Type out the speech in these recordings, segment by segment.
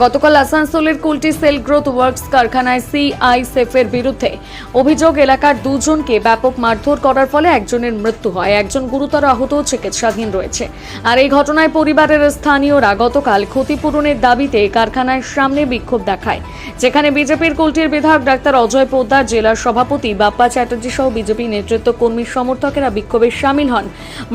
গতকাল আসানসোলের Kulti cell growth works কারখানায় সিআইসেফের বিরুদ্ধে অভিযোগ এলাকার দুজনকে ব্যাপক মারধর করার ফলে একজনের মৃত্যু হয়। একজন গুরুতর আহত, চিকিৎসাধীন রয়েছে। আর এই ঘটনায় পরিবারের স্থানীয়রা গতকাল ক্ষতিপূরণের দাবিতে কারখানার সামনে বিক্ষোভ দেখায়। যেখানে বিজেপির কুলটির বিধায়ক ডাক্তার অজয় পোদ্দার জেলার সভাপতি বাপ্পা চ্যাটার্জি সহ বিজেপি নেতৃত্ব কর্মী সমর্থকেরা বিক্ষোভে সামিল হন।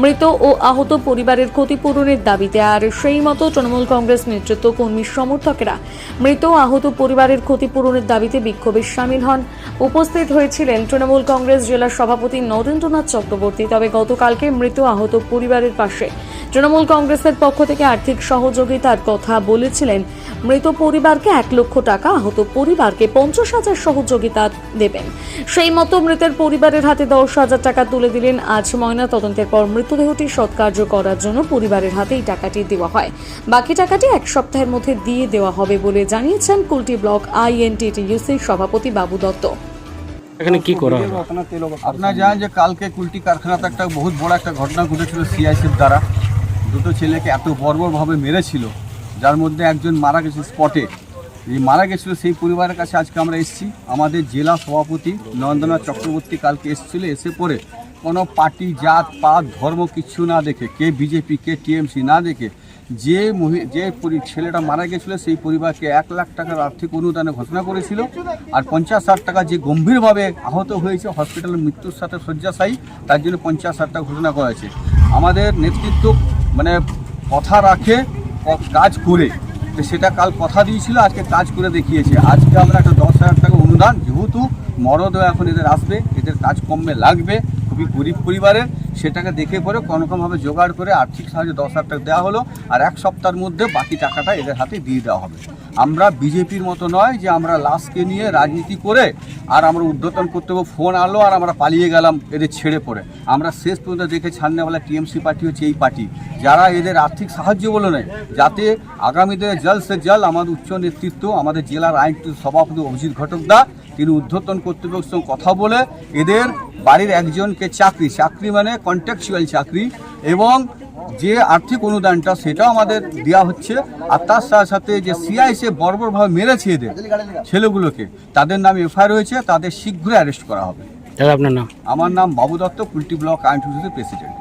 মৃত ও আহত পরিবারের ক্ষতিপূরণের দাবিতে আর সেই মতো তৃণমূল কংগ্রেস নেতৃত্ব কর্মীর কর্মী সমর্থকেরা। মৃত আহত পরিবারের ক্ষতিপূরণের দাবিতে বিক্ষোভে সামিল হন। উপস্থিত হয়েছিলেন তৃণমূল কংগ্রেস জেলা সভাপতি নরেন্দ্রনাথ চক্রবর্তী। তবে গতকালকে মৃত আহত পরিবারের পাশে তৃণমূল কংগ্রেসের পক্ষ থেকে আর্থিক সহযোগিতার কথা বলেছিলেন মৃত পরিবারকে এক লক্ষ টাকা আহত পরিবারকে পঞ্চাশ হাজার সহযোগিতা দেবেন। সেই মতো মৃতের পরিবারের হাতে দশ হাজার টাকা তুলে দিলেন আজ ময়না। তদন্তের পর মৃতদেহটি সৎকার্য করার জন্য পরিবারের হাতে এই টাকাটি দেওয়া হয়। বাকি টাকাটি এক সপ্তাহের মধ্যে দিয়ে দেওয়া হবে বলে জানিয়েছেন কুলটি ব্লক আইএনটিটিইউসির সভাপতি বাবু দত্ত। এখানে কি করা আপনারা জানেন যে কালকে কুলটি কারখানাতে একটা বহুত বড় একটা ঘটনা ঘটেছিল সিআইসির দ্বারা। দুটো ছেলেকে এত বর্বরভাবে মেরেছিল, যার মধ্যে একজন মারা গেছে স্পটে। এই মারা গেছিল সেই পরিবারের কাছে আজকে আমরা এসেছি। আমাদের জেলা সভাপতি নরেন্দ্রনাথ চক্রবর্তী কালকে এসেছিল, এসে পরে কোনো পার্টি, জাত, পাত, ধর্ম কিচ্ছু না দেখে, কে বিজেপি, কে টিএমসি না দেখে যে মহি, যে ছেলেটা মারা গেছিল, সেই পরিবারকে এক লাখ টাকার আর্থিক অনুদানে ঘোষণা করেছিল। আর পঞ্চাশ ষাট টাকা যে গম্ভীরভাবে আহত হয়েছে, হসপিটালের মৃত্যুর সাথে শয্যাশায়ী, তার জন্য পঞ্চাশ ষাট টাকা ঘোষণা করা আমাদের নেতৃত্ব মানে কথা রাখে কাজ করে। সেটা কাল কথা দিয়েছিল, আজকে কাজ করে দেখিয়েছে। আজকে আমরা একটা দশ হাজার টাকা অনুদান, যেহেতু মরদও এখন এদের আসবে, এদের কাজ কমবে লাগবে, খুবই গরিব পরিবারের, সেটাকে দেখে পরে কোনোরকমভাবে জোগাড় করে আর্থিক সাহায্য দশ হাজার টাকা দেওয়া হলো, আর এক সপ্তাহের মধ্যে বাকি টাকাটা এদের হাতে দিয়ে দেওয়া হবে। আমরা বিজেপির মতো নয় যে আমরা লাশকে নিয়ে রাজনীতি করে আর আমরা উদ্বোধন করতে ফোন আলো আর আমরা পালিয়ে গেলাম এদের ছেড়ে পড়ে। আমরা শেষ পর্যন্ত দেখে ছাড়নেওয়ালা টিএমসি পার্টি হচ্ছে এই পার্টি। যারা এদের আর্থিক সাহায্য বলে নেয়, যাতে আগামী দিনে জল সে জল, আমাদের উচ্চ নেতৃত্ব, আমাদের জেলার আইন সভাপতি অভিজিৎ ঘটকদা, তিনি উদ্ধর্তন কর্তৃপক্ষের সঙ্গে কথা বলে এদের বাড়ির একজনকে চাকরি চাকরি মানে কন্ট্রাকচুয়াল চাকরি এবং যে আর্থিক অনুদানটা সেটাও আমাদের দেওয়া হচ্ছে। আর তার সাথে সাথে যে সিআইসে বর্বরভাবে মেরেছে এদের ছেলেগুলোকে তাদের নামে এফআইআর হয়েছে তাদের শীঘ্রই অ্যারেস্ট করা হবে। আপনার নাম? আমার নাম বাবু দত্ত কুলটি ব্লক আইন প্রেসিডেন্ট